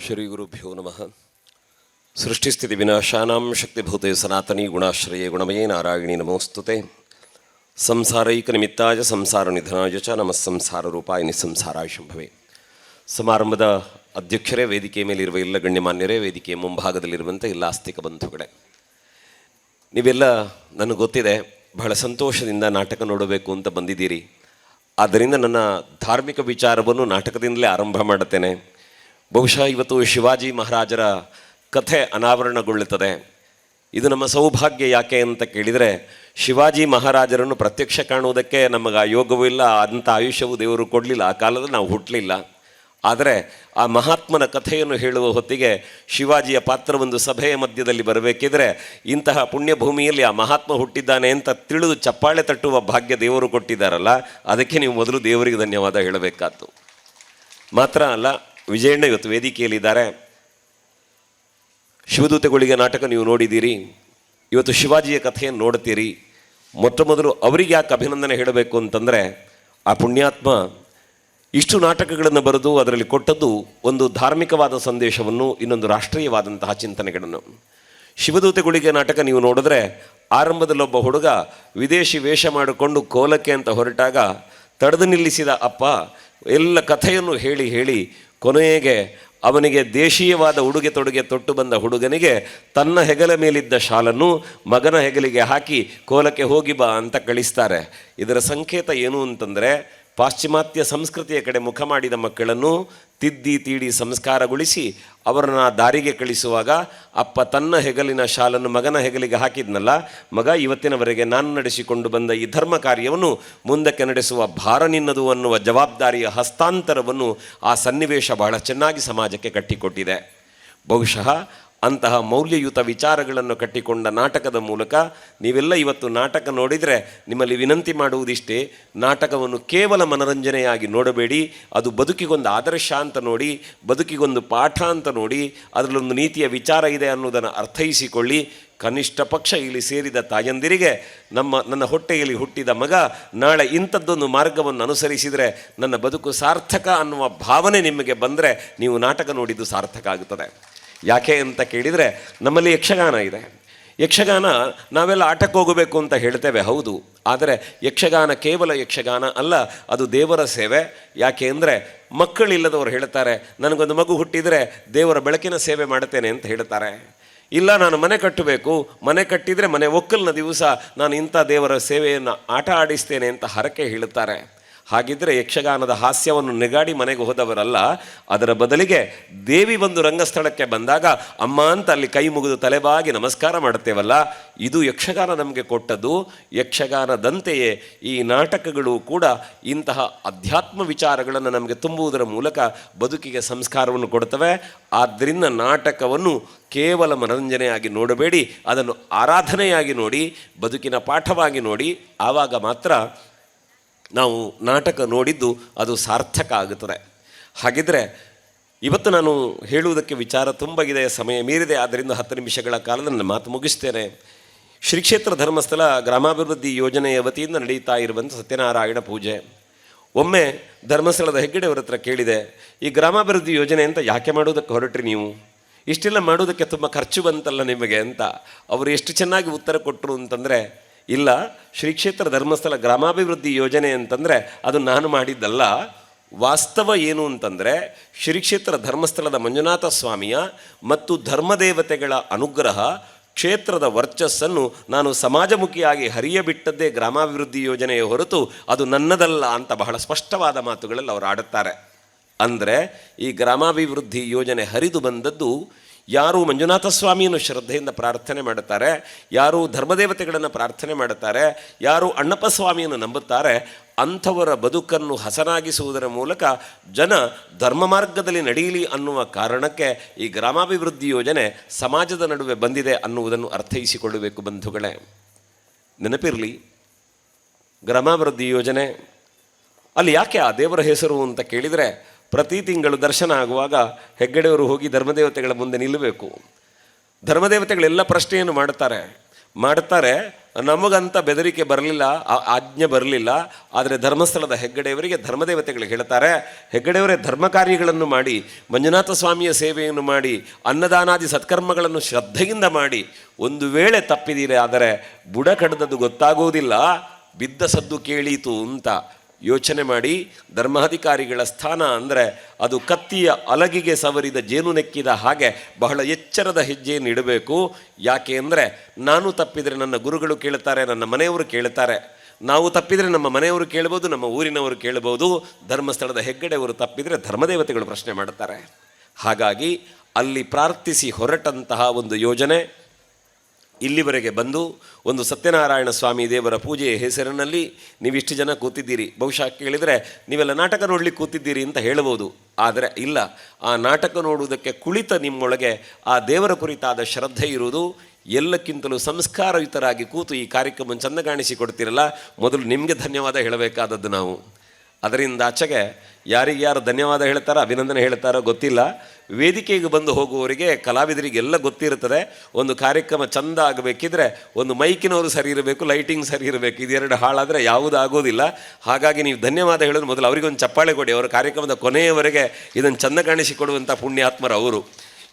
ಶ್ರೀ ಗುರುಭ್ಯೋ ನಮಃ ಸೃಷ್ಟಿಸ್ಥಿತಿ ವಿನಾಶಾನಾಂ ಶಕ್ತಿಭೂತೆ ಸನಾತನಿ ಗುಣಾಶ್ರಯೇ ಗುಣಮಯೇ ನಾರಾಯಣಿ ನಮೋಸ್ತುತೆ ಸಂಸಾರೈಕ ನಿಮಿತ್ತಾಯ ಸಂಸಾರ ನಿಧನಾಯ ಚ ನಮಃ ಸಂಸಾರ ರೂಪಾಯ ನಿಸ್ಸಂಸಾರಾಯ ಶಂಭವೆ ಸಮಾರಂಭದ ಅಧ್ಯಕ್ಷರೇ ವೇದಿಕೆ ಮೇಲಿರುವ ಎಲ್ಲ ಗಣ್ಯಮಾನ್ಯರೇ, ವೇದಿಕೆಯ ಮುಂಭಾಗದಲ್ಲಿರುವಂಥ ಎಲ್ಲ ಆಸ್ತಿಕ ಬಂಧುಗಳೇ, ನೀವೆಲ್ಲ ನನಗೆ ಗೊತ್ತಿದೆ, ಬಹಳ ಸಂತೋಷದಿಂದ ನಾಟಕ ನೋಡಬೇಕು ಅಂತ ಬಂದಿದ್ದೀರಿ. ಆದ್ದರಿಂದ ನನ್ನ ಧಾರ್ಮಿಕ ವಿಚಾರವನ್ನು ನಾಟಕದಿಂದಲೇ ಆರಂಭ ಮಾಡುತ್ತೇನೆ. ಬಹುಶಃ ಇವತ್ತು ಶಿವಾಜಿ ಮಹಾರಾಜರ ಕಥೆ ಅನಾವರಣಗೊಳ್ಳುತ್ತದೆ. ಇದು ನಮ್ಮ ಸೌಭಾಗ್ಯ ಯಾಕೆ ಅಂತ ಕೇಳಿದರೆ, ಶಿವಾಜಿ ಮಹಾರಾಜರನ್ನು ಪ್ರತ್ಯಕ್ಷ ಕಾಣುವುದಕ್ಕೆ ನಮಗೆ ಆ ಯೋಗವೂ ಇಲ್ಲ, ಅಂಥ ಆಯುಷ್ಯವು ದೇವರು ಕೊಡಲಿಲ್ಲ, ಆ ಕಾಲದಲ್ಲಿ ನಾವು ಹುಟ್ಟಲಿಲ್ಲ ಆದರೆ ಆ ಮಹಾತ್ಮನ ಕಥೆಯನ್ನು ಹೇಳುವ ಹೊತ್ತಿಗೆ ಶಿವಾಜಿಯ ಒಂದು ಸಭೆಯ ಮಧ್ಯದಲ್ಲಿ ಬರಬೇಕಿದ್ರೆ, ಇಂತಹ ಪುಣ್ಯಭೂಮಿಯಲ್ಲಿ ಆ ಮಹಾತ್ಮ ಹುಟ್ಟಿದ್ದಾನೆ ಅಂತ ತಿಳಿದು ಚಪ್ಪಾಳೆ ತಟ್ಟುವ ಭಾಗ್ಯ ದೇವರು ಕೊಟ್ಟಿದ್ದಾರಲ್ಲ, ಅದಕ್ಕೆ ನೀವು ಮೊದಲು ದೇವರಿಗೆ ಧನ್ಯವಾದ ಹೇಳಬೇಕಾದ್ದು. ಮಾತ್ರ ಅಲ್ಲ ವಿಜಯಣ್ಣ ಇವತ್ತು ವೇದಿಕೆಯಲ್ಲಿದ್ದಾರೆ. ಶಿವದೂತಗಳಿಗೆ ನಾಟಕ ನೀವು ನೋಡಿದ್ದೀರಿ. ಇವತ್ತು ಶಿವಾಜಿಯ ಕಥೆಯನ್ನು ನೋಡ್ತೀರಿ ಮೊಟ್ಟ ಮೊದಲು ಅವರಿಗೆ ಯಾಕೆ ಅಭಿನಂದನೆ ಹೇಳಬೇಕು ಅಂತಂದರೆ, ಆ ಪುಣ್ಯಾತ್ಮ ಇಷ್ಟು ನಾಟಕಗಳನ್ನು ಬರೆದು ಅದರಲ್ಲಿ ಕೊಟ್ಟದ್ದು ಒಂದು ಧಾರ್ಮಿಕವಾದ ಸಂದೇಶವನ್ನು, ಇನ್ನೊಂದು ರಾಷ್ಟ್ರೀಯವಾದಂತಹ ಚಿಂತನೆಗಳನ್ನು. ಶಿವದೂತಗಳಿಗೆ ನಾಟಕ ನೀವು ನೋಡಿದ್ರೆ ಆರಂಭದಲ್ಲೊಬ್ಬ ಹುಡುಗ ವಿದೇಶಿ ವೇಷ ಮಾಡಿಕೊಂಡು ಕೋಲಕ್ಕೆ ಅಂತ ಹೊರಟಾಗ, ತಡೆದು ನಿಲ್ಲಿಸಿದ ಅಪ್ಪ ಎಲ್ಲ ಕಥೆಯನ್ನು ಹೇಳಿ ಹೇಳಿ ಕೊನೆಗೆ ಅವನಿಗೆ ದೇಶೀಯವಾದ ಉಡುಗೆ ತೊಡುಗೆ ತೊಟ್ಟು ಬಂದ ಹುಡುಗನಿಗೆ ತನ್ನ ಹೆಗಲ ಮೇಲಿದ್ದ ಶಾಲನ್ನು ಮಗನ ಹೆಗಲಿಗೆ ಹಾಕಿ ಕೋಲಕ್ಕೆ ಹೋಗಿ ಬಾ ಅಂತ ಕಳಿಸ್ತಾರೆ. ಇದರ ಸಂಕೇತ ಏನು ಅಂತಂದರೆ ಪಾಶ್ಚಿಮಾತ್ಯ ಸಂಸ್ಕೃತಿಯ ಕಡೆ ಮುಖ ಮಾಡಿದ ಮಕ್ಕಳನ್ನು ತಿದ್ದಿ ತೀಡಿ ಸಂಸ್ಕಾರಗೊಳಿಸಿ ಅವರನ್ನು ದಾರಿಗೆ ಕಳಿಸುವಾಗ ಅಪ್ಪ ತನ್ನ ಹೆಗಲಿನ ಶಾಲನ್ನು ಮಗನ ಹೆಗಲಿಗೆ ಹಾಕಿದ್ನಲ್ಲ, ಮಗ ಇವತ್ತಿನವರೆಗೆ ನಾನು ನಡೆಸಿಕೊಂಡು ಬಂದ ಈ ಧರ್ಮ ಕಾರ್ಯವನ್ನು ಮುಂದಕ್ಕೆ ನಡೆಸುವ ಭಾರ ನಿನ್ನದು ಅನ್ನುವ ಜವಾಬ್ದಾರಿಯ ಹಸ್ತಾಂತರವನ್ನು ಆ ಸನ್ನಿವೇಶ ಬಹಳ ಚೆನ್ನಾಗಿ ಸಮಾಜಕ್ಕೆ ಕಟ್ಟಿಕೊಟ್ಟಿದೆ. ಬಹುಶಃ ಅಂತಹ ಮೌಲ್ಯಯುತ ವಿಚಾರಗಳನ್ನು ಕಟ್ಟಿಕೊಂಡ ನಾಟಕದ ಮೂಲಕ ನೀವೆಲ್ಲ ಇವತ್ತು ನಾಟಕ ನೋಡಿದರೆ ನಿಮ್ಮಲ್ಲಿ ವಿನಂತಿ ಮಾಡುವುದಿಷ್ಟೇ, ನಾಟಕವನ್ನು ಕೇವಲ ಮನರಂಜನೆಯಾಗಿ ನೋಡಬೇಡಿ, ಅದು ಬದುಕಿಗೊಂದು ಆದರ್ಶ ಅಂತ ನೋಡಿ, ಬದುಕಿಗೊಂದು ಪಾಠ ಅಂತ ನೋಡಿ, ಅದರಲ್ಲೊಂದು ನೀತಿಯ ವಿಚಾರ ಇದೆ ಅನ್ನೋದನ್ನು ಅರ್ಥೈಸಿಕೊಳ್ಳಿ. ಕನಿಷ್ಠ ಪಕ್ಷ ಇಲ್ಲಿ ಸೇರಿದ ತಾಯಂದಿರಿಗೆ, ನಮ್ಮ, ನನ್ನ ಹೊಟ್ಟೆಯಲ್ಲಿ ಹುಟ್ಟಿದ ಮಗ ನಾಳೆ ಇಂಥದ್ದೊಂದು ಮಾರ್ಗವನ್ನು ಅನುಸರಿಸಿದರೆ ನನ್ನ ಬದುಕು ಸಾರ್ಥಕ ಅನ್ನುವ ಭಾವನೆ ನಿಮಗೆ ಬಂದರೆ ನೀವು ನಾಟಕ ನೋಡಿದ್ದು ಸಾರ್ಥಕ ಆಗುತ್ತದೆ ಯಾಕೆ ಅಂತ ಕೇಳಿದರೆ ನಮ್ಮಲ್ಲಿ ಯಕ್ಷಗಾನ ಇದೆ. ಯಕ್ಷಗಾನ ನಾವೆಲ್ಲ ಆಟಕ್ಕೆ ಹೋಗಬೇಕು ಅಂತ ಹೇಳ್ತೇವೆ, ಹೌದು. ಆದರೆ ಯಕ್ಷಗಾನ ಕೇವಲ ಯಕ್ಷಗಾನ ಅಲ್ಲ, ಅದು ದೇವರ ಸೇವೆ. ಯಾಕೆ ಅಂದರೆ ಮಕ್ಕಳಿಲ್ಲದವರು ಹೇಳ್ತಾರೆ, ನನಗೊಂದು ಮಗು ಹುಟ್ಟಿದರೆ ದೇವರ ಬೆಳಕಿನ ಸೇವೆ ಮಾಡುತ್ತೇನೆ ಅಂತ ಹೇಳ್ತಾರೆ. ಇಲ್ಲ, ನಾನು ಮನೆ ಕಟ್ಟಬೇಕು. ಮನೆ ಕಟ್ಟಿದರೆ ಮನೆ ಒಕ್ಕಲಿನ ದಿವಸ ನಾನು ಇಂಥ ದೇವರ ಸೇವೆಯನ್ನು ಆಟ ಆಡಿಸ್ತೇನೆ ಅಂತ ಹರಕೆ ಹೇಳುತ್ತಾರೆ. ಹಾಗಿದ್ದರೆ ಯಕ್ಷಗಾನದ ಹಾಸ್ಯವನ್ನು ನೆಗಾಡಿ ಮನೆಗೆ ಹೋದವರಲ್ಲ, ಅದರ ಬದಲಿಗೆ ದೇವಿ ಬಂದು ರಂಗಸ್ಥಳಕ್ಕೆ ಬಂದಾಗ, ಅಮ್ಮ ಅಂತ ಅಲ್ಲಿ ಕೈ ಮುಗಿದು ತಲೆಬಾಗಿ ನಮಸ್ಕಾರ ಮಾಡುತ್ತೇವಲ್ಲ, ಇದು ಯಕ್ಷಗಾನ ನಮಗೆ ಕೊಟ್ಟದ್ದು. ಯಕ್ಷಗಾನದಂತೆಯೇ ಈ ನಾಟಕಗಳು ಕೂಡ ಇಂತಹ ಅಧ್ಯಾತ್ಮ ವಿಚಾರಗಳನ್ನು ನಮಗೆ ತುಂಬುವುದರ ಮೂಲಕ ಬದುಕಿಗೆ ಸಂಸ್ಕಾರವನ್ನು ಕೊಡ್ತವೆ ಆದ್ದರಿಂದ ನಾಟಕವನ್ನು ಕೇವಲ ಮನರಂಜನೆಯಾಗಿ ನೋಡಬೇಡಿ, ಅದನ್ನು ಆರಾಧನೆಯಾಗಿ ನೋಡಿ, ಬದುಕಿನ ಪಾಠವಾಗಿ ನೋಡಿ, ಆವಾಗ ಮಾತ್ರ ನಾವು ನಾಟಕ ನೋಡಿದ್ದು ಅದು ಸಾರ್ಥಕ ಆಗುತ್ತದೆ. ಹಾಗಿದ್ದರೆ ಇವತ್ತು ನಾನು ಹೇಳುವುದಕ್ಕೆ ವಿಚಾರ ತುಂಬಗಿದೆ, ಸಮಯ ಮೀರಿದೆ ಆದ್ದರಿಂದ ಹತ್ತು ನಿಮಿಷಗಳ ಕಾಲ ನನ್ನ ಮಾತು ಮುಗಿಸ್ತೇನೆ. ಶ್ರೀ ಕ್ಷೇತ್ರ ಧರ್ಮಸ್ಥಳ ಗ್ರಾಮಾಭಿವೃದ್ಧಿ ಯೋಜನೆಯ ವತಿಯಿಂದ ನಡೀತಾ ಇರುವಂಥ ಸತ್ಯನಾರಾಯಣ ಪೂಜೆ. ಒಮ್ಮೆ ಧರ್ಮಸ್ಥಳದ ಹೆಗ್ಗಡೆಯವರ ಹತ್ರ ಕೇಳಿದೆ, ಈ ಗ್ರಾಮಾಭಿವೃದ್ಧಿ ಯೋಜನೆ ಅಂತ ಯಾಕೆ ಮಾಡೋದಕ್ಕೆ ಹೊರಟ್ರಿ ನೀವು? ಇಷ್ಟೆಲ್ಲ ಮಾಡೋದಕ್ಕೆ ತುಂಬ ಖರ್ಚು ಬಂತಲ್ಲ ನಿಮಗೆ ಅಂತ. ಅವರು ಎಷ್ಟು ಚೆನ್ನಾಗಿ ಉತ್ತರ ಕೊಟ್ಟರು ಅಂತಂದರೆ ಇಲ್ಲ ಶ್ರೀ ಕ್ಷೇತ್ರ ಧರ್ಮಸ್ಥಳ ಗ್ರಾಮಾಭಿವೃದ್ಧಿ ಯೋಜನೆ ಅಂತಂದರೆ ಅದು ನಾನು ಮಾಡಿದ್ದಲ್ಲ. ವಾಸ್ತವ ಏನು ಅಂತಂದರೆ ಶ್ರೀ ಕ್ಷೇತ್ರ ಧರ್ಮಸ್ಥಳದ ಮಂಜುನಾಥ ಸ್ವಾಮಿಯ ಮತ್ತು ಧರ್ಮದೇವತೆಗಳ ಅನುಗ್ರಹ, ಕ್ಷೇತ್ರದ ವರ್ಚಸ್ಸನ್ನು ನಾನು ಸಮಾಜಮುಖಿಯಾಗಿ ಹರಿಯಬಿಟ್ಟದ್ದೇ ಗ್ರಾಮಾಭಿವೃದ್ಧಿ ಯೋಜನೆಯ ಹೊರತು ಅದು ನನ್ನದಲ್ಲ ಅಂತ ಬಹಳ ಸ್ಪಷ್ಟವಾದ ಮಾತುಗಳಲ್ಲಿ ಅವರು ಆಡುತ್ತಾರೆ. ಅಂದರೆ ಈ ಗ್ರಾಮಾಭಿವೃದ್ಧಿ ಯೋಜನೆ ಹರಿದು ಬಂದದ್ದು ಯಾರು ಮಂಜುನಾಥ ಸ್ವಾಮಿಯನ್ನು ಶ್ರದ್ಧೆಯಿಂದ ಪ್ರಾರ್ಥನೆ ಮಾಡುತ್ತಾರೆ, ಯಾರು ಧರ್ಮದೇವತೆಗಳನ್ನು ಪ್ರಾರ್ಥನೆ ಮಾಡುತ್ತಾರೆ, ಯಾರು ಅಣ್ಣಪ್ಪ ಸ್ವಾಮಿಯನ್ನು ನಂಬುತ್ತಾರೆ, ಅಂಥವರ ಬದುಕನ್ನು ಹಸನಾಗಿಸುವುದರ ಮೂಲಕ ಜನ ಧರ್ಮ ಮಾರ್ಗದಲ್ಲಿ ನಡೆಯಲಿ ಅನ್ನುವ ಕಾರಣಕ್ಕೆ ಈ ಗ್ರಾಮಾಭಿವೃದ್ಧಿ ಯೋಜನೆ ಸಮಾಜದ ನಡುವೆ ಬಂದಿದೆ ಅನ್ನುವುದನ್ನು ಅರ್ಥೈಸಿಕೊಳ್ಳಬೇಕು ಬಂಧುಗಳೇ. ನೆನಪಿರಲಿ, ಗ್ರಾಮಾಭಿವೃದ್ಧಿ ಯೋಜನೆ ಅಲ್ಲಿ ಯಾಕೆ ಆ ದೇವರ ಹೆಸರು ಅಂತ ಕೇಳಿದರೆ ಪ್ರತಿ ತಿಂಗಳು ದರ್ಶನ ಆಗುವಾಗ ಹೆಗ್ಗಡೆಯವರು ಹೋಗಿ ಧರ್ಮದೇವತೆಗಳ ಮುಂದೆ ನಿಲ್ಲಬೇಕು. ಧರ್ಮದೇವತೆಗಳೆಲ್ಲ ಪ್ರಶ್ನೆಯನ್ನು ಮಾಡ್ತಾರೆ ಮಾಡ್ತಾರೆ ನಮಗಂತ ಬೆದರಿಕೆ ಬರಲಿಲ್ಲ ಆಜ್ಞೆ ಬರಲಿಲ್ಲ, ಆದರೆ ಧರ್ಮಸ್ಥಳದ ಹೆಗ್ಗಡೆಯವರಿಗೆ ಧರ್ಮದೇವತೆಗಳು ಹೇಳ್ತಾರೆ, ಹೆಗ್ಗಡೆಯವರೇ ಧರ್ಮ ಕಾರ್ಯಗಳನ್ನು ಮಾಡಿ, ಮಂಜುನಾಥ ಸ್ವಾಮಿಯ ಸೇವೆಯನ್ನು ಮಾಡಿ, ಅನ್ನದಾನಾದಿ ಸತ್ಕರ್ಮಗಳನ್ನು ಶ್ರದ್ಧೆಯಿಂದ ಮಾಡಿ, ಒಂದು ವೇಳೆ ತಪ್ಪಿದೀರಿ ಆದರೆ ಬುಡ ಕಡ್ದದ್ದು ಗೊತ್ತಾಗುವುದಿಲ್ಲ, ಬಿದ್ದ ಸದ್ದು ಕೇಳೀತು ಅಂತ. ಯೋಚನೆ ಮಾಡಿ ಧರ್ಮಾಧಿಕಾರಿಗಳ ಸ್ಥಾನ ಅಂದರೆ ಅದು ಕತ್ತಿಯ ಅಲಗಿಗೆ ಸವರಿದ ಜೇನು ನೆಕ್ಕಿದ ಹಾಗೆ ಬಹಳ ಎಚ್ಚರದ ಹೆಜ್ಜೆಯನ್ನು ಇಡಬೇಕು. ಯಾಕೆ ಅಂದರೆ ನಾನು ತಪ್ಪಿದರೆ ನನ್ನ ಗುರುಗಳು ಕೇಳುತ್ತಾರೆ ನನ್ನ ಮನೆಯವರು ಕೇಳುತ್ತಾರೆ ನಾವು ತಪ್ಪಿದರೆ ನಮ್ಮ ಮನೆಯವರು ಕೇಳ್ಬೋದು, ನಮ್ಮ ಊರಿನವರು ಕೇಳ್ಬೋದು. ಧರ್ಮಸ್ಥಳದ ಹೆಗ್ಗಡೆಯವರು ತಪ್ಪಿದರೆ ಧರ್ಮದೇವತೆಗಳು ಪ್ರಶ್ನೆ ಮಾಡುತ್ತಾರೆ. ಹಾಗಾಗಿ ಅಲ್ಲಿ ಪ್ರಾರ್ಥಿಸಿ ಹೊರಟಂತಹ ಒಂದು ಯೋಜನೆ ಇಲ್ಲಿವರೆಗೆ ಬಂದು ಒಂದು ಸತ್ಯನಾರಾಯಣ ಸ್ವಾಮಿ ದೇವರ ಪೂಜೆಯ ಹೆಸರಿನಲ್ಲಿ ನೀವಿಷ್ಟು ಜನ ಕೂತಿದ್ದೀರಿ. ಬಹುಶಃ ಕೇಳಿದರೆ ನೀವೆಲ್ಲ ನಾಟಕ ನೋಡಲಿಕ್ಕೆ ಕೂತಿದ್ದೀರಿ ಅಂತ ಹೇಳ್ಬೋದು ಆದರೆ ಇಲ್ಲ, ಆ ನಾಟಕ ನೋಡುವುದಕ್ಕೆ ಕುಳಿತ ನಿಮ್ಮೊಳಗೆ ಆ ದೇವರ ಕುರಿತಾದ ಶ್ರದ್ಧೆ ಇರುವುದು. ಎಲ್ಲಕ್ಕಿಂತಲೂ ಸಂಸ್ಕಾರಯುತರಾಗಿ ಕೂತು ಈ ಕಾರ್ಯಕ್ರಮ ಚೆಂದ ಕಾಣಿಸಿಕೊಡ್ತೀರಲ್ಲ ಮೊದಲು ನಿಮಗೆ ಧನ್ಯವಾದ ಹೇಳಬೇಕಾದದ್ದು ನಾವು. ಅದರಿಂದ ಆಚೆಗೆ ಯಾರಿಗೆ ಯಾರು ಧನ್ಯವಾದ ಹೇಳ್ತಾರೋ, ಅಭಿನಂದನೆ ಹೇಳ್ತಾರೋ ಗೊತ್ತಿಲ್ಲ. ವೇದಿಕೆಗೆ ಬಂದು ಹೋಗುವವರಿಗೆ, ಕಲಾವಿದರಿಗೆಲ್ಲ ಗೊತ್ತಿರುತ್ತದೆ. ಒಂದು ಕಾರ್ಯಕ್ರಮ ಚಂದ ಆಗಬೇಕಿದ್ರೆ ಒಂದು ಮೈಕಿನವರು ಸರಿ ಇರಬೇಕು, ಲೈಟಿಂಗ್ ಸರಿ ಇರಬೇಕು. ಇದೆರಡು ಹಾಳಾದರೆ ಯಾವುದೂ ಆಗೋದಿಲ್ಲ ಹಾಗಾಗಿ ನೀವು ಧನ್ಯವಾದ ಹೇಳೋದು ಮೊದಲು ಅವರಿಗೊಂದು ಚಪ್ಪಾಳೆ ಕೊಡಿ. ಅವರ ಕಾರ್ಯಕ್ರಮದ ಕೊನೆಯವರೆಗೆ ಇದನ್ನು ಚಂದ ಕಾಣಿಸಿಕೊಡುವಂಥ ಪುಣ್ಯಾತ್ಮರು ಅವರು.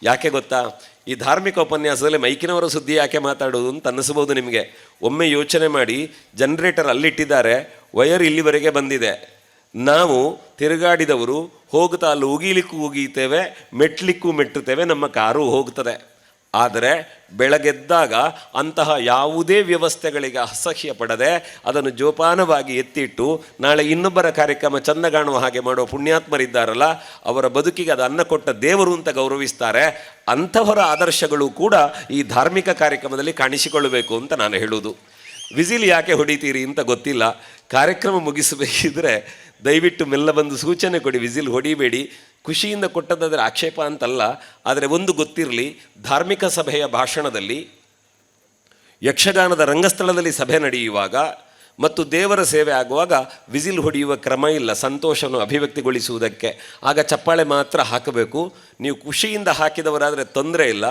ಯಾಕೆ ಗೊತ್ತಾ? ಈ ಧಾರ್ಮಿಕ ಉಪನ್ಯಾಸದಲ್ಲಿ ಮೈಕಿನವರ ಸುದ್ದಿ ಯಾಕೆ ಮಾತಾಡೋದು ಅಂತ ಅನ್ನಿಸ್ಬೋದು ನಿಮಗೆ. ಒಮ್ಮೆ ಯೋಚನೆ ಮಾಡಿ, ಜನ್ರೇಟರ್ ಅಲ್ಲಿಟ್ಟಿದ್ದಾರೆ ವಯರ್ ಇಲ್ಲಿವರೆಗೆ ಬಂದಿದೆ. ನಾವು ತಿರುಗಾಡಿದವರು ಹೋಗ್ತಾ ಅಲ್ಲಿ ಉಗಿಲಿಕ್ಕೂ ಉಗೀತೇವೆ ಮೆಟ್ಲಿಕ್ಕೂ ಮೆಟ್ಟುತ್ತೇವೆ, ನಮ್ಮ ಕಾರು ಹೋಗ್ತದೆ ಆದರೆ ಬೆಳಗೆದ್ದಾಗ ಅಂತಹ ಯಾವುದೇ ವ್ಯವಸ್ಥೆಗಳಿಗೆ ಅಸಹ್ಯ ಪಡದೆ ಅದನ್ನು ಜೋಪಾನವಾಗಿ ಎತ್ತಿಟ್ಟು ನಾಳೆ ಇನ್ನೊಬ್ಬರ ಕಾರ್ಯಕ್ರಮ ಚಂದ ಕಾಣುವ ಹಾಗೆ ಮಾಡುವ ಪುಣ್ಯಾತ್ಮರಿದ್ದಾರಲ್ಲ, ಅವರ ಬದುಕಿಗೆ ಅದು ಅನ್ನ ಕೊಟ್ಟ ದೇವರು ಅಂತ ಗೌರವಿಸ್ತಾರೆ. ಅಂಥವರ ಆದರ್ಶಗಳು ಕೂಡ ಈ ಧಾರ್ಮಿಕ ಕಾರ್ಯಕ್ರಮದಲ್ಲಿ ಕಾಣಿಸಿಕೊಳ್ಳಬೇಕು ಅಂತ ನಾನು ಹೇಳುವುದು. ವಿಸಿಲ್ ಯಾಕೆ ಹೊಡಿತೀರಿ ಅಂತ ಗೊತ್ತಿಲ್ಲ. ಕಾರ್ಯಕ್ರಮ ಮುಗಿಸಬೇಕಿದ್ರೆ ದಯವಿಟ್ಟು ಮೆಲ್ಲ ಬಂದು ಸೂಚನೆ ಕೊಡಿ, ವಿಸಿಲ್ ಹೊಡಿಬೇಡಿ. ಖುಷಿಯಿಂದ ಕೊಟ್ಟದ್ದಾದರೆ ಆಕ್ಷೇಪ ಅಂತಲ್ಲ, ಆದರೆ ಒಂದು ಗೊತ್ತಿರಲಿ, ಧಾರ್ಮಿಕ ಸಭೆಯ ಭಾಷಣದಲ್ಲಿ ಯಕ್ಷಗಾನದ ರಂಗಸ್ಥಳದಲ್ಲಿ ಸಭೆ ನಡೆಯುವಾಗ ಮತ್ತು ದೇವರ ಸೇವೆ ಆಗುವಾಗ ವಿಸಿಲ್ ಹೊಡೆಯುವ ಕ್ರಮ ಇಲ್ಲ, ಸಂತೋಷವನ್ನು ಅಭಿವ್ಯಕ್ತಿಗೊಳಿಸುವುದಕ್ಕೆ. ಆಗ ಚಪ್ಪಾಳೆ ಮಾತ್ರ ಹಾಕಬೇಕು. ನೀವು ಖುಷಿಯಿಂದ ಹಾಕಿದವರಾದರೆ ತೊಂದರೆ ಇಲ್ಲ.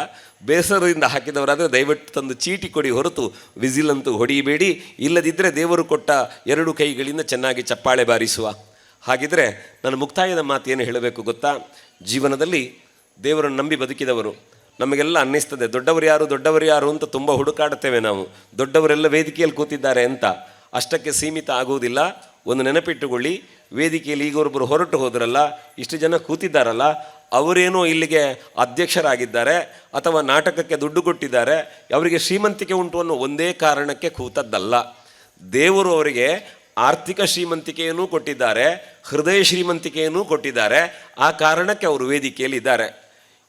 ಬೇಸರದಿಂದ ಹಾಕಿದವರಾದರೆ ದಯವಿಟ್ಟು ತಂದು ಚೀಟಿ ಕೊಡಿ ಹೊರತು ವಿಸಿಲ್ ಅಂತೂ ಹೊಡೆಯಬೇಡಿ ಇಲ್ಲದಿದ್ದರೆ ದೇವರು ಕೊಟ್ಟ ಎರಡು ಕೈಗಳಿಂದ ಚೆನ್ನಾಗಿ ಚಪ್ಪಾಳೆ ಬಾರಿಸುವ. ಹಾಗಿದ್ರೆ ನಾನು ಮುಕ್ತಾಯದ ಮಾತು ಏನು ಹೇಳಬೇಕು ಗೊತ್ತಾ? ಜೀವನದಲ್ಲಿ ದೇವರನ್ನು ನಂಬಿ ಬದುಕಿದವರು. ನಮಗೆಲ್ಲ ಅನ್ನಿಸ್ತದೆ, ದೊಡ್ಡವರು ಯಾರು ದೊಡ್ಡವರು ಯಾರು? ಅಂತ ತುಂಬ ಹುಡುಕಾಡುತ್ತೇವೆ ನಾವು. ದೊಡ್ಡವರೆಲ್ಲ ವೇದಿಕೆಯಲ್ಲಿ ಕೂತಿದ್ದಾರೆ ಅಂತ. ಅಷ್ಟಕ್ಕೆ ಸೀಮಿತ ಆಗುವುದಿಲ್ಲ. ಒಂದು ನೆನಪಿಟ್ಟುಕೊಳ್ಳಿ, ವೇದಿಕೆಯಲ್ಲಿ ಈಗೊಬ್ಬರು ಹೊರಟು ಹೋದ್ರಲ್ಲ, ಇಷ್ಟು ಜನ ಕೂತಿದ್ದಾರಲ್ಲ, ಅವರೇನೋ ಇಲ್ಲಿಗೆ ಅಧ್ಯಕ್ಷರಾಗಿದ್ದಾರೆ ಅಥವಾ ನಾಟಕಕ್ಕೆ ದುಡ್ಡು ಕೊಟ್ಟಿದ್ದಾರೆ, ಅವರಿಗೆ ಶ್ರೀಮಂತಿಕೆ ಉಂಟು ಅನ್ನೋ ಒಂದೇ ಕಾರಣಕ್ಕೆ ಕೂತದ್ದಲ್ಲ. ದೇವರು ಅವರಿಗೆ ಆರ್ಥಿಕ ಶ್ರೀಮಂತಿಕೆಯನ್ನು ಕೊಟ್ಟಿದ್ದಾರೆ, ಹೃದಯ ಶ್ರೀಮಂತಿಕೆಯನ್ನು ಕೊಟ್ಟಿದ್ದಾರೆ, ಆ ಕಾರಣಕ್ಕೆ ಅವರು ವೇದಿಕೆಯಲ್ಲಿ ಇದ್ದಾರೆ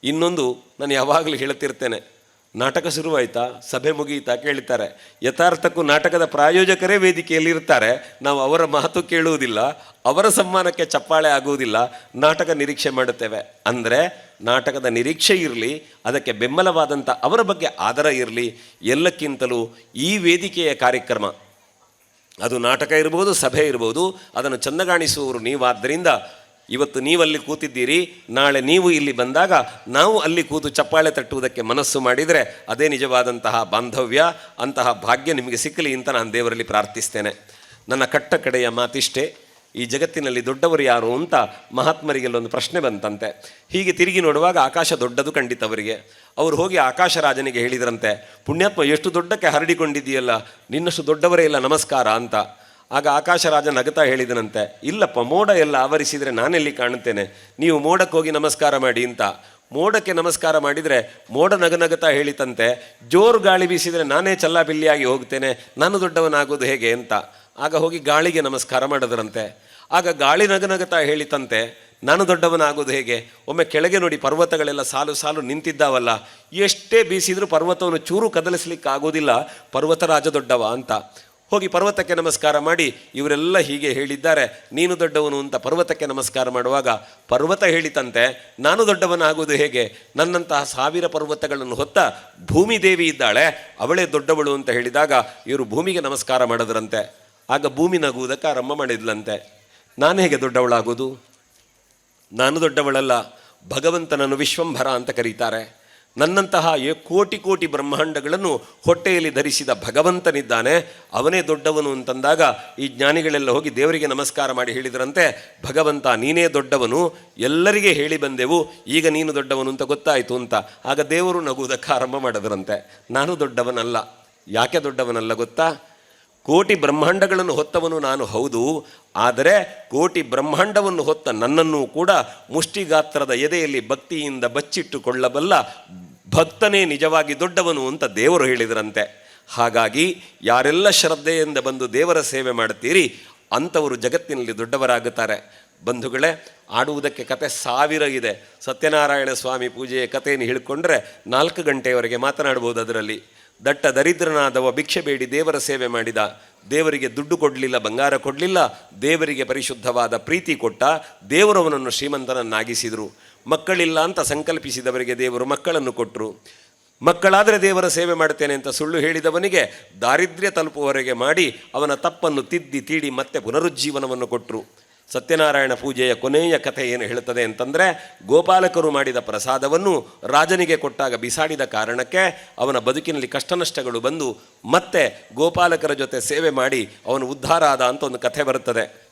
ಇನ್ನೊಂದು ನಾನು ಯಾವಾಗಲೂ ಹೇಳುತ್ತಿರ್ತೇನೆ ನಾಟಕ ಶುರುವಾಯ್ತಾ? ಸಭೆ ಮುಗಿಯಿತಾ ಕೇಳ್ತಾರೆ. ಯಥಾರ್ಥಕ್ಕೂ ನಾಟಕದ ಪ್ರಾಯೋಜಕರೇ ವೇದಿಕೆಯಲ್ಲಿ ಇರ್ತಾರೆ. ನಾವು ಅವರ ಮಾತು ಕೇಳುವುದಿಲ್ಲ, ಅವರ ಸಮ್ಮಾನಕ್ಕೆ ಚಪ್ಪಾಳೆ ಆಗುವುದಿಲ್ಲ, ನಾಟಕ ನಿರೀಕ್ಷೆ ಮಾಡುತ್ತೇವೆ. ಅಂದರೆ ನಾಟಕದ ನಿರೀಕ್ಷೆ ಇರಲಿ, ಅದಕ್ಕೆ ಬೆಂಬಲವಾದಂಥ ಅವರ ಬಗ್ಗೆ ಆದರ ಇರಲಿ, ಎಲ್ಲಕ್ಕಿಂತಲೂ ಈ ವೇದಿಕೆಯ ಕಾರ್ಯಕ್ರಮ. ಅದು ನಾಟಕ ಇರ್ಬೋದು, ಸಭೆ ಇರ್ಬೋದು, ಅದನ್ನು ಚಂದಗಾಣಿಸುವವರು ನೀವಾದ್ದರಿಂದ ಇವತ್ತು ನೀವಲ್ಲಿ ಕೂತಿದ್ದೀರಿ, ನಾಳೆ ನೀವು ಇಲ್ಲಿ ಬಂದಾಗ ನಾವು ಅಲ್ಲಿ ಕೂತು ಚಪ್ಪಾಳೆ ತಟ್ಟುವುದಕ್ಕೆ ಮನಸ್ಸು ಮಾಡಿದರೆ ಅದೇ ನಿಜವಾದಂತಹ ಬಾಂಧವ್ಯ, ಅಂತಹ ಭಾಗ್ಯ ನಿಮಗೆ ಸಿಕ್ಕಲಿ ಅಂತ ನಾನು ದೇವರಲ್ಲಿ ಪ್ರಾರ್ಥಿಸ್ತೇನೆ. ನನ್ನ ಕಟ್ಟ ಕಡೆಯ ಮಾತಿಷ್ಟೇ, ಈ ಜಗತ್ತಿನಲ್ಲಿ ದೊಡ್ಡವರು ಯಾರು ಅಂತ ಮಹಾತ್ಮರಿಗೆಲ್ಲೊಂದು ಪ್ರಶ್ನೆ ಬಂತಂತೆ. ಹೀಗೆ ತಿರುಗಿ ನೋಡುವಾಗ ಆಕಾಶ ದೊಡ್ಡದು ಖಂಡಿತ ಅವರಿಗೆ ಅವರು ಹೋಗಿ ಆಕಾಶ ರಾಜನಿಗೆ ಹೇಳಿದ್ರಂತೆ, ಪುಣ್ಯಾತ್ಮ ಎಷ್ಟು ದೊಡ್ಡಕ್ಕೆ ಹರಡಿಕೊಂಡಿದೆಯಲ್ಲ ನಿನ್ನಷ್ಟು ದೊಡ್ಡವರೇ ಇಲ್ಲ, ನಮಸ್ಕಾರ ಅಂತ. ಆಗ ಆಕಾಶ ರಾಜ ನಗತಾ ಹೇಳಿದನಂತೆ, ಇಲ್ಲಪ್ಪ, ಮೋಡ ಎಲ್ಲ ಆವರಿಸಿದರೆ ನಾನೆಲ್ಲಿ ಕಾಣುತ್ತೇನೆ? ನೀವು ಮೋಡಕ್ಕೆ ಹೋಗಿ ನಮಸ್ಕಾರ ಮಾಡಿ ಅಂತ. ಮೋಡಕ್ಕೆ ನಮಸ್ಕಾರ ಮಾಡಿದರೆ ಮೋಡ ನಗನಗತಾ ಹೇಳಿತಂತೆ, ಜೋರು ಗಾಳಿ ಬೀಸಿದರೆ ನಾನೇ ಚಲ್ಲಾಬಿಲ್ಲಿಯಾಗಿ ಹೋಗ್ತೇನೆ, ನಾನು ದೊಡ್ಡವನಾಗೋದು ಹೇಗೆ ಅಂತ. ಆಗ ಹೋಗಿ ಗಾಳಿಗೆ ನಮಸ್ಕಾರ ಮಾಡಿದ್ರಂತೆ. ಆಗ ಗಾಳಿ ನಗನಗತಾ ಹೇಳಿತಂತೆ, ನಾನು ದೊಡ್ಡವನಾಗೋದು ಹೇಗೆ? ಒಮ್ಮೆ ಕೆಳಗೆ ನೋಡಿ ಪರ್ವತಗಳೆಲ್ಲ ಸಾಲು ಸಾಲು ನಿಂತಿದ್ದಾವಲ್ಲ, ಎಷ್ಟೇ ಬೀಸಿದರೂ ಪರ್ವತವನ್ನು ಚೂರು ಕದಲಿಸ್ಲಿಕ್ಕೆ ಆಗೋದಿಲ್ಲ ಪರ್ವತರಾಜ ದೊಡ್ಡವ ಅಂತ. ಹೋಗಿ ಪರ್ವತಕ್ಕೆ ನಮಸ್ಕಾರ ಮಾಡಿ ಇವರೆಲ್ಲ ಹೀಗೆ ಹೇಳಿದ್ದಾರೆ, ನೀನು ದೊಡ್ಡವನು ಅಂತ ಪರ್ವತಕ್ಕೆ ನಮಸ್ಕಾರ ಮಾಡುವಾಗ ಪರ್ವತ ಹೇಳಿತಂತೆ, ನಾನು ದೊಡ್ಡವನಾಗುವುದು ಹೇಗೆ? ನನ್ನಂತಹ ಸಾವಿರ ಪರ್ವತಗಳನ್ನು ಹೊತ್ತ ಭೂಮಿ ದೇವಿ ಇದ್ದಾಳೆ, ಅವಳೇ ದೊಡ್ಡವಳು ಅಂತ ಹೇಳಿದಾಗ ಇವರು ಭೂಮಿಗೆ ನಮಸ್ಕಾರ ಮಾಡಿದ್ರಂತೆ. ಆಗ ಭೂಮಿ ನಗುವುದಕ್ಕೆ ಆರಂಭ ಮಾಡಿದ್ಲಂತೆ. ನಾನು ಹೇಗೆ ದೊಡ್ಡವಳಾಗೋದು ನಾನು ದೊಡ್ಡವಳಲ್ಲ, ಭಗವಂತನನ್ನು ವಿಶ್ವಂಭರ ಅಂತ ಕರೀತಾರೆ. ನನ್ನಂತಹ ಕೋಟಿ ಕೋಟಿ ಬ್ರಹ್ಮಾಂಡಗಳನ್ನು ಹೊಟ್ಟೆಯಲ್ಲಿ ಧರಿಸಿದ ಭಗವಂತನಿದ್ದಾನೆ. ಅವನೇ ದೊಡ್ಡವನು ಅಂತಂದಾಗ ಈ ಜ್ಞಾನಿಗಳೆಲ್ಲ ಹೋಗಿ ದೇವರಿಗೆ ನಮಸ್ಕಾರ ಮಾಡಿ ಹೇಳಿದರಂತೆ, ಭಗವಂತ, ನೀನೇ ದೊಡ್ಡವನು, ಎಲ್ಲರಿಗೆ ಹೇಳಿ ಬಂದೆವು, ಈಗ ನೀನು ದೊಡ್ಡವನು ಅಂತ ಗೊತ್ತಾಯಿತು ಅಂತ. ಆಗ ದೇವರು ನಗುವುದಕ್ಕೆ ಆರಂಭ ಮಾಡಿದ್ರಂತೆ. ನಾನು ದೊಡ್ಡವನಲ್ಲ. ಯಾಕೆ ದೊಡ್ಡವನಲ್ಲ ಗೊತ್ತಾ? ಕೋಟಿ ಬ್ರಹ್ಮಾಂಡಗಳನ್ನು ಹೊತ್ತವನು ನಾನು ಹೌದು, ಆದರೆ ಕೋಟಿ ಬ್ರಹ್ಮಾಂಡವನ್ನು ಹೊತ್ತ ನನ್ನನ್ನು ಕೂಡ ಮುಷ್ಟಿಗಾತ್ರದ ಎದೆಯಲ್ಲಿ ಭಕ್ತಿಯಿಂದ ಬಚ್ಚಿಟ್ಟುಕೊಳ್ಳಬಲ್ಲ ಭಕ್ತನೇ ನಿಜವಾಗಿ ದೊಡ್ಡವನು ಅಂತ ದೇವರು ಹೇಳಿದರಂತೆ. ಹಾಗಾಗಿ ಯಾರೆಲ್ಲ ಶ್ರದ್ಧೆಯಿಂದ ಬಂದು ದೇವರ ಸೇವೆ ಮಾಡ್ತೀರಿ ಅಂಥವರು ಜಗತ್ತಿನಲ್ಲಿ ದೊಡ್ಡವರಾಗುತ್ತಾರೆ. ಬಂಧುಗಳೇ, ಆಡುವುದಕ್ಕೆ ಕತೆ ಸಾವಿರ ಇದೆ. ಸತ್ಯನಾರಾಯಣ ಸ್ವಾಮಿ ಪೂಜೆಯ ಕಥೆಯನ್ನು ಹೇಳಿಕೊಂಡ್ರೆ ನಾಲ್ಕು ಗಂಟೆಯವರೆಗೆ ಮಾತನಾಡ್ಬೋದು ಅದರಲ್ಲಿ. ದಟ್ಟ ದರಿದ್ರನಾದವ ಭಿಕ್ಷೆ ಬೇಡಿ ದೇವರ ಸೇವೆ ಮಾಡಿದ. ದೇವರಿಗೆ ದುಡ್ಡು ಕೊಡಲಿಲ್ಲ, ಬಂಗಾರ ಕೊಡಲಿಲ್ಲ, ದೇವರಿಗೆ ಪರಿಶುದ್ಧವಾದ ಪ್ರೀತಿ ಕೊಟ್ಟ. ದೇವರವನನ್ನು ಶ್ರೀಮಂತನನ್ನಾಗಿಸಿದರು ಮಕ್ಕಳಿಲ್ಲ ಅಂತ ಸಂಕಲ್ಪಿಸಿದವರಿಗೆ ದೇವರು ಮಕ್ಕಳನ್ನು ಕೊಟ್ಟರು ಮಕ್ಕಳಾದರೆ ದೇವರ ಸೇವೆ ಮಾಡ್ತೇನೆ ಅಂತ ಸುಳ್ಳು ಹೇಳಿದವನಿಗೆ ದಾರಿದ್ರ್ಯ ತಲುಪುವವರೆಗೆ ಮಾಡಿ ಅವನ ತಪ್ಪನ್ನು ತಿದ್ದಿ, ತೀಡಿ ಮತ್ತೆ ಪುನರುಜ್ಜೀವನವನ್ನು ಕೊಟ್ಟರು ಸತ್ಯನಾರಾಯಣ ಪೂಜೆಯ ಕೊನೆಯ ಕಥೆ ಏನು ಹೇಳುತ್ತದೆ ಅಂತಂದರೆ ಗೋಪಾಲಕರು ಮಾಡಿದ ಪ್ರಸಾದವನ್ನು ರಾಜನಿಗೆ ಕೊಟ್ಟಾಗ ಬಿಸಾಡಿದ ಕಾರಣಕ್ಕೆ ಅವನ ಬದುಕಿನಲ್ಲಿ ಕಷ್ಟನಷ್ಟಗಳು ಬಂದು ಮತ್ತೆ ಗೋಪಾಲಕರ ಜೊತೆ ಸೇವೆ ಮಾಡಿ ಅವನು ಉದ್ಧಾರ ಆದ ಅಂತ ಒಂದು ಕಥೆ ಬರುತ್ತದೆ.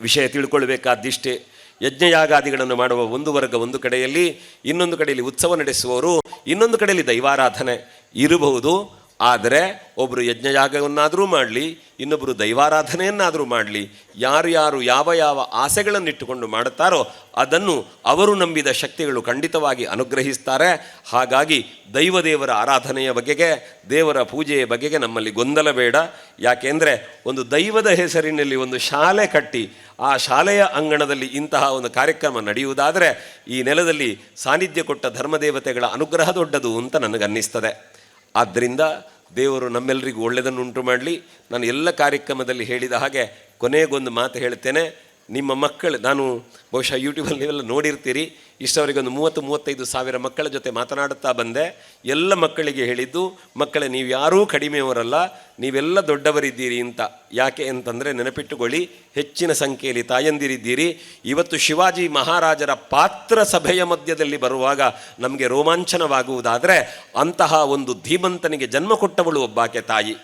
ವಿಷಯ ತಿಳ್ಕೊಳ್ಬೇಕಾದಿಷ್ಟೇ. ಯಜ್ಞಯಾಗಾದಿಗಳನ್ನು ಮಾಡುವ ಒಂದು ವರ್ಗ ಒಂದು ಕಡೆಯಲ್ಲಿ ಇನ್ನೊಂದು ಕಡೆಯಲ್ಲಿ ಉತ್ಸವ ನಡೆಸುವವರು ಇನ್ನೊಂದು ಕಡೆಯಲ್ಲಿ ದೈವಾರಾಧನೆ ಇರಬಹುದು. ಆದರೆ ಒಬ್ಬರು ಯಜ್ಞಯಾಗವನ್ನಾದರೂ ಮಾಡಲಿ ಇನ್ನೊಬ್ಬರು ದೈವಾರಾಧನೆಯನ್ನಾದರೂ ಮಾಡಲಿ, ಯಾರು ಯಾರು ಯಾವ ಯಾವ ಆಸೆಗಳನ್ನಿಟ್ಟುಕೊಂಡು ಮಾಡುತ್ತಾರೋ ಅದನ್ನು ಅವರು ನಂಬಿದ ಶಕ್ತಿಗಳು ಖಂಡಿತವಾಗಿ ಅನುಗ್ರಹಿಸ್ತಾರೆ. ಹಾಗಾಗಿ ದೈವದೇವರ ಆರಾಧನೆಯ ಬಗೆಗೆ, ದೇವರ ಪೂಜೆಯ ಬಗೆಗೆ ನಮ್ಮಲ್ಲಿ ಗೊಂದಲ ಬೇಡ. ಯಾಕೆಂದರೆ ಒಂದು ದೈವದ ಹೆಸರಿನಲ್ಲಿ ಒಂದು ಶಾಲೆ ಕಟ್ಟಿ, ಆ ಶಾಲೆಯ ಅಂಗಣದಲ್ಲಿ ಇಂತಹ ಒಂದು ಕಾರ್ಯಕ್ರಮ ನಡೆಯುವುದಾದರೆ ಈ ನೆಲದಲ್ಲಿ ಸಾನ್ನಿಧ್ಯ ಕೊಟ್ಟ ಧರ್ಮದೇವತೆಗಳ ಅನುಗ್ರಹ ದೊಡ್ಡದು ಅಂತ ನನಗನ್ನಿಸ್ತದೆ. ಆದ್ದರಿಂದ ದೇವರು ನಮ್ಮೆಲ್ಲರಿಗೂ ಒಳ್ಳೆಯದನ್ನುಂಟು ಮಾಡಲಿ. ನಾನು ಎಲ್ಲ ಕಾರ್ಯಕ್ರಮದಲ್ಲಿ ಹೇಳಿದ ಹಾಗೆ ಕೊನೆಗೊಂದು ಮಾತು ಹೇಳ್ತೇನೆ. ನಿಮ್ಮ ಮಕ್ಕಳು, ನಾನು ಬಹುಶಃ ಯೂಟ್ಯೂಬಲ್ಲಿ ನೀವೆಲ್ಲ ನೋಡಿರ್ತೀರಿ ಇಷ್ಟವರೆಗೆ ಒಂದು ಮೂವತ್ತು, ಮೂವತ್ತೈದು ಸಾವಿರ ಮಕ್ಕಳ ಜೊತೆ ಮಾತನಾಡುತ್ತಾ ಬಂದೆ. ಎಲ್ಲ ಮಕ್ಕಳಿಗೆ ಹೇಳಿದ್ದು, ಮಕ್ಕಳೇ ನೀವು ಯಾರೂ ಕಡಿಮೆಯವರಲ್ಲ, ನೀವೆಲ್ಲ ದೊಡ್ಡವರಿದ್ದೀರಿ ಅಂತ. ಯಾಕೆ ಅಂತಂದರೆ ನೆನಪಿಟ್ಟುಕೊಳ್ಳಿ, ಹೆಚ್ಚಿನ ಸಂಖ್ಯೆಯಲ್ಲಿ ತಾಯಂದಿರಿದ್ದೀರಿ. ಇವತ್ತು ಶಿವಾಜಿ ಮಹಾರಾಜರ ಪಾತ್ರ ಸಭೆಯ ಮಧ್ಯದಲ್ಲಿ ಬರುವಾಗ ನಮಗೆ ರೋಮಾಂಚನವಾಗುವುದಾದರೆ ಅಂತಹ ಒಂದು ಧೀಮಂತನಿಗೆ ಜನ್ಮ ಕೊಟ್ಟವಳು ಒಬ್ಬಾಕೆ ತಾಯಿ.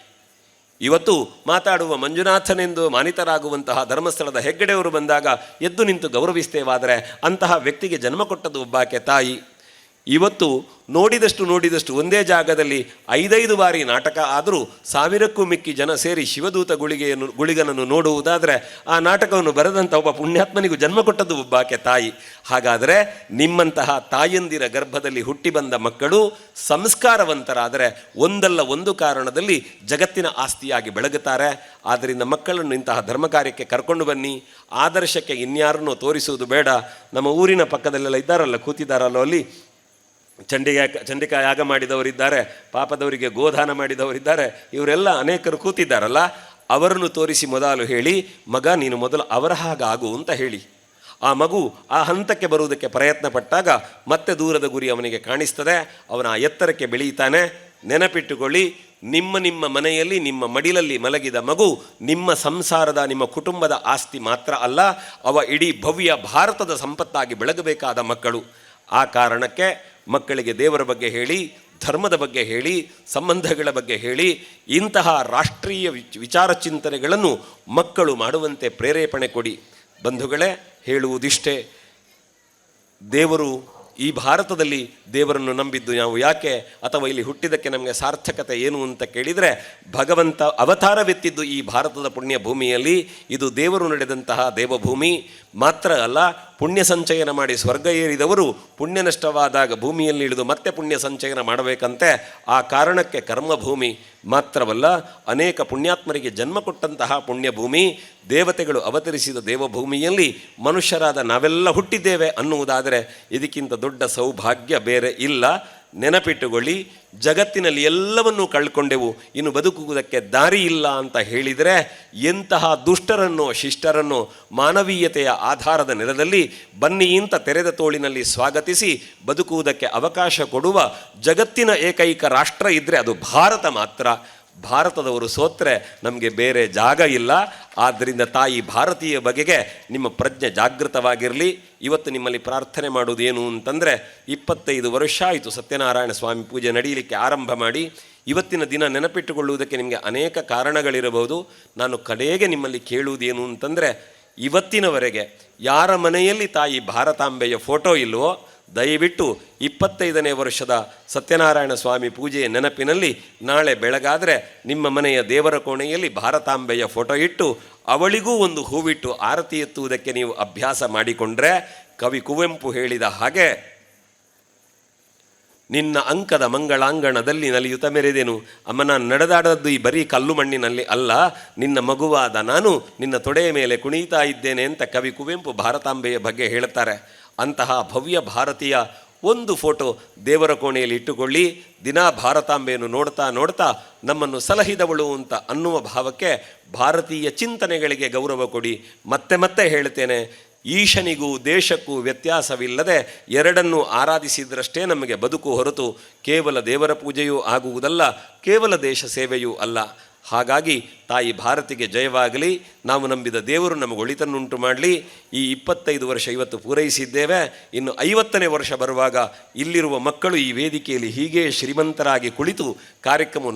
ಇವತ್ತು ಮಾತಾಡುವ ಮಂಜುನಾಥನೆಂದು ಮಾನಿತರಾಗುವಂತಹ ಧರ್ಮಸ್ಥಳದ ಹೆಗ್ಗಡೆಯವರು ಬಂದಾಗ ಎದ್ದು ನಿಂತು ಗೌರವಿಸ್ತೇವಾದರೆ ಅಂತಹ ವ್ಯಕ್ತಿಗೆ ಜನ್ಮ ಕೊಟ್ಟದ್ದು ಒಬ್ಬಾಕೆ ತಾಯಿ. ಇವತ್ತು ನೋಡಿದಷ್ಟು ನೋಡಿದಷ್ಟು ಒಂದೇ ಜಾಗದಲ್ಲಿ ಐದೈದು ಬಾರಿ ನಾಟಕ, ಆದರೂ ಸಾವಿರಕ್ಕೂ ಮಿಕ್ಕಿ ಜನ ಸೇರಿ ಶಿವದೂತ ಗುಳಿಗೆಯನ್ನು, ಗುಳಿಗನನ್ನು ನೋಡುವುದಾದರೆ ಆ ನಾಟಕವನ್ನು ಬರೆದಂಥ ಒಬ್ಬ ಪುಣ್ಯಾತ್ಮನಿಗೂ ಜನ್ಮ ಕೊಟ್ಟದ್ದು ಒಬ್ಬಾಕೆ ತಾಯಿ. ಹಾಗಾದರೆ ನಿಮ್ಮಂತಹ ತಾಯಂದಿರ ಗರ್ಭದಲ್ಲಿ ಹುಟ್ಟಿ ಬಂದ ಮಕ್ಕಳು ಸಂಸ್ಕಾರವಂತರಾದರೆ ಒಂದಲ್ಲ ಒಂದು ಕಾರಣದಲ್ಲಿ ಜಗತ್ತಿನ ಆಸ್ತಿಯಾಗಿ ಬೆಳಗುತ್ತಾರೆ. ಆದ್ದರಿಂದ ಮಕ್ಕಳನ್ನು ಇಂತಹ ಧರ್ಮ ಕಾರ್ಯಕ್ಕೆ ಕರ್ಕೊಂಡು ಬನ್ನಿ. ಆದರ್ಶಕ್ಕೆ ಇನ್ಯಾರನ್ನೂ ತೋರಿಸುವುದು ಬೇಡ. ನಮ್ಮ ಊರಿನ ಪಕ್ಕದಲ್ಲೆಲ್ಲ ಇದ್ದಾರಲ್ಲ, ಕೂತಿದ್ದಾರಲ್ಲೋ ಅಲ್ಲಿ ಚಂಡಿಗೆ ಚಂಡಿಕಾ ಯಾಗ ಮಾಡಿದವರಿದ್ದಾರೆ, ಪಾಪದವರಿಗೆ ಗೋದಾನ ಮಾಡಿದವರಿದ್ದಾರೆ, ಇವರೆಲ್ಲ ಅನೇಕರು ಕೂತಿದ್ದಾರಲ್ಲ, ಅವರನ್ನು ತೋರಿಸಿ ಮೊದಲು ಹೇಳಿ, ಮಗ ನೀನು ಮೊದಲು ಅವರ ಹಾಗಾಗು ಅಂತ ಹೇಳಿ. ಆ ಮಗು ಆ ಹಂತಕ್ಕೆ ಬರುವುದಕ್ಕೆ ಪ್ರಯತ್ನ ಪಟ್ಟಾಗ ಮತ್ತೆ ದೂರದ ಗುರಿ ಅವನಿಗೆ ಕಾಣಿಸ್ತದೆ, ಅವನ ಆ ಎತ್ತರಕ್ಕೆ ಬೆಳೆಯುತ್ತಾನೆ ನೆನಪಿಟ್ಟುಕೊಳ್ಳಿ, ನಿಮ್ಮ ನಿಮ್ಮ ಮನೆಯಲ್ಲಿ, ನಿಮ್ಮ ಮಡಿಲಲ್ಲಿ ಮಲಗಿದ ಮಗು ನಿಮ್ಮ ಸಂಸಾರದ, ನಿಮ್ಮ ಕುಟುಂಬದ ಆಸ್ತಿ ಮಾತ್ರ ಅಲ್ಲ, ಅವ ಇಡೀ ಭವ್ಯ ಭಾರತದ ಸಂಪತ್ತಾಗಿ ಬೆಳಗಬೇಕಾದ ಮಕ್ಕಳು. ಆ ಕಾರಣಕ್ಕೆ ಮಕ್ಕಳಿಗೆ ದೇವರ ಬಗ್ಗೆ ಹೇಳಿ, ಧರ್ಮದ ಬಗ್ಗೆ ಹೇಳಿ, ಸಂಬಂಧಗಳ ಬಗ್ಗೆ ಹೇಳಿ, ಇಂತಹ ರಾಷ್ಟ್ರೀಯ ವಿಚ್- ವಿಚಾರ ಚಿಂತನೆಗಳನ್ನು ಮಕ್ಕಳು ಮಾಡುವಂತೆ ಪ್ರೇರೇಪಣೆ ಕೊಡಿ. ಬಂಧುಗಳೇ, ಹೇಳುವುದಿಷ್ಟೇ. ದೇವರು ಈ ಭಾರತದಲ್ಲಿ ದೇವರನ್ನು ನಂಬಿದ್ದು ನಾವು ಯಾಕೆ? ಅಥವಾ ಇಲ್ಲಿ ಹುಟ್ಟಿದ್ದಕ್ಕೆ ನಮಗೆ ಸಾರ್ಥಕತೆ ಏನು ಅಂತ ಕೇಳಿದರೆ, ಭಗವಂತ ಅವತಾರವೆತ್ತಿದ್ದು ಈ ಭಾರತದ ಪುಣ್ಯ ಭೂಮಿಯಲ್ಲಿ ಇದು ದೇವರು ನಡೆದಂತಹ ದೇವಭೂಮಿ. ಮಾತ್ರ ಅಲ್ಲ, ಪುಣ್ಯ ಸಂಚಯನ ಮಾಡಿ ಸ್ವರ್ಗ ಏರಿದವರು ಪುಣ್ಯ ನಷ್ಟವಾದಾಗ ಭೂಮಿಯಲ್ಲಿ ಇಳಿದು ಮತ್ತೆ ಪುಣ್ಯ ಸಂಚಯನ ಮಾಡಬೇಕಂತೆ. ಆ ಕಾರಣಕ್ಕೆ ಕರ್ಮಭೂಮಿ. ಮಾತ್ರವಲ್ಲ ಅನೇಕ ಪುಣ್ಯಾತ್ಮರಿಗೆ ಜನ್ಮ ಕೊಟ್ಟಂತಹ ಪುಣ್ಯಭೂಮಿ, ದೇವತೆಗಳು ಅವತರಿಸಿದ ದೇವಭೂಮಿಯಲ್ಲಿ ಮನುಷ್ಯರಾದ ನಾವೆಲ್ಲ ಹುಟ್ಟಿದ್ದೇವೆ ಅನ್ನುವುದಾದರೆ ಇದಕ್ಕಿಂತ ದೊಡ್ಡ ಸೌಭಾಗ್ಯ ಬೇರೆ ಇಲ್ಲ. ನೆನಪಿಟ್ಟುಕೊಳ್ಳಿ, ಜಗತ್ತಿನಲ್ಲಿ ಎಲ್ಲವನ್ನೂ ಕಳ್ಕೊಂಡೆವು, ಇನ್ನು ಬದುಕುವುದಕ್ಕೆ ದಾರಿ ಇಲ್ಲ ಅಂತ ಹೇಳಿದರೆ ಎಂತಹ ದುಷ್ಟರನ್ನೋ ಶಿಷ್ಟರನ್ನೋ ಮಾನವೀಯತೆಯ ಆಧಾರದ ನೆಲದಲ್ಲಿ ಬನ್ನಿ ಇಂತ ತೆರೆದ ತೋಳಿನಲ್ಲಿ ಸ್ವಾಗತಿಸಿ ಬದುಕುವುದಕ್ಕೆ ಅವಕಾಶ ಕೊಡುವ ಜಗತ್ತಿನ ಏಕೈಕ ರಾಷ್ಟ್ರ ಇದ್ದರೆ ಅದು ಭಾರತ ಮಾತ್ರ. ಭಾರತದವರು ಸೋತ್ರೆ ನಮಗೆ ಬೇರೆ ಜಾಗ ಇಲ್ಲ. ಆದ್ದರಿಂದ ತಾಯಿ ಭಾರತೀಯ ಬಗೆಗೆ ನಿಮ್ಮ ಪ್ರಜ್ಞೆ ಜಾಗೃತವಾಗಿರಲಿ. ಇವತ್ತು ನಿಮ್ಮಲ್ಲಿ ಪ್ರಾರ್ಥನೆ ಮಾಡುವುದೇನು ಅಂತಂದರೆ ಇಪ್ಪತ್ತೈದು ವರ್ಷ ಆಯಿತು ಸತ್ಯನಾರಾಯಣ ಸ್ವಾಮಿ ಪೂಜೆ ನಡೀಲಿಕ್ಕೆ ಆರಂಭ ಮಾಡಿ. ಇವತ್ತಿನ ದಿನ ನೆನಪಿಟ್ಟುಕೊಳ್ಳುವುದಕ್ಕೆ ನಿಮಗೆ ಅನೇಕ ಕಾರಣಗಳಿರಬಹುದು. ನಾನು ಕಡೆಗೆ ನಿಮ್ಮಲ್ಲಿ ಕೇಳುವುದೇನು ಅಂತಂದರೆ ಇವತ್ತಿನವರೆಗೆ ಯಾರ ಮನೆಯಲ್ಲಿ ತಾಯಿ ಭಾರತಾಂಬೆಯ ಫೋಟೋ ಇಲ್ವೋ ದಯವಿಟ್ಟು ಇಪ್ಪತ್ತೈದನೇ ವರ್ಷದ ಸತ್ಯನಾರಾಯಣ ಸ್ವಾಮಿ ಪೂಜೆಯ ನೆನಪಿನಲ್ಲಿ ನಾಳೆ ಬೆಳಗಾದರೆ ನಿಮ್ಮ ಮನೆಯ ದೇವರ ಕೋಣೆಯಲ್ಲಿ ಭಾರತಾಂಬೆಯ ಫೋಟೋ ಇಟ್ಟು ಅವಳಿಗೂ ಒಂದು ಹೂವಿಟ್ಟು ಆರತಿ ಎತ್ತುವುದಕ್ಕೆ ನೀವು ಅಭ್ಯಾಸ ಮಾಡಿಕೊಂಡ್ರೆ ಕವಿ ಕುವೆಂಪು ಹೇಳಿದ ಹಾಗೆ, ನಿನ್ನ ಅಂಕದ ಮಂಗಳಾಂಗಣದಲ್ಲಿ ನಲಿಯುತ್ತ ಮೆರೆದೆನು. ಅಮ್ಮ ನಾನು ನಡೆದಾಡದ್ದು ಈ ಬರೀ ಕಲ್ಲು ಮಣ್ಣಿನಲ್ಲಿ ಅಲ್ಲ, ನಿನ್ನ ಮಗುವಾದ ನಾನು ನಿನ್ನ ತೊಡೆಯ ಮೇಲೆ ಕುಣಿತಾ ಇದ್ದೇನೆ ಅಂತ ಕವಿ ಕುವೆಂಪು ಭಾರತಾಂಬೆಯ ಬಗ್ಗೆ ಹೇಳುತ್ತಾರೆ. ಅಂತಹ ಭವ್ಯ ಭಾರತೀಯ ಒಂದು ಫೋಟೋ ದೇವರ ಕೋಣೆಯಲ್ಲಿ ಇಟ್ಟುಕೊಳ್ಳಿ. ದಿನಾ ಭಾರತಾಂಬೆಯನ್ನು ನೋಡ್ತಾ ನೋಡ್ತಾ ನಮ್ಮನ್ನು ಸಲಹಿದವಳು ಅಂತ ಅನ್ನುವ ಭಾವಕ್ಕೆ ಭಾರತೀಯ ಚಿಂತನೆಗಳಿಗೆ ಗೌರವ ಕೊಡಿ. ಮತ್ತೆ ಮತ್ತೆ ಹೇಳ್ತೇನೆ ಈಶನಿಗೂ ದೇಶಕ್ಕೂ ವ್ಯತ್ಯಾಸವಿಲ್ಲದೆ ಎರಡನ್ನೂ ಆರಾಧಿಸಿದ್ರಷ್ಟೇ ನಮಗೆ ಬದುಕು ಹೊರತು ಕೇವಲ ದೇವರ ಪೂಜೆಯೂ ಆಗುವುದಲ್ಲ, ಕೇವಲ ದೇಶ ಸೇವೆಯೂ ಅಲ್ಲ. ಹಾಗಾಗಿ ತಾಯಿ ಭಾರತಿಗೆ ಜಯವಾಗಲಿ. ನಾವು ನಂಬಿದ ದೇವರು ನಮಗೆ ಒಳಿತನ್ನುಂಟು ಮಾಡಲಿ. ಈ ಇಪ್ಪತ್ತೈದು ವರ್ಷ ಇವತ್ತು ಪೂರೈಸಿದ್ದೇವೆ. ಇನ್ನು ಐವತ್ತನೇ ವರ್ಷ ಬರುವಾಗ ಇಲ್ಲಿರುವ ಮಕ್ಕಳು ಈ ವೇದಿಕೆಯಲ್ಲಿ ಹೀಗೆ ಶ್ರೀಮಂತರಾಗಿ ಕುಳಿತು ಕಾರ್ಯಕ್ರಮ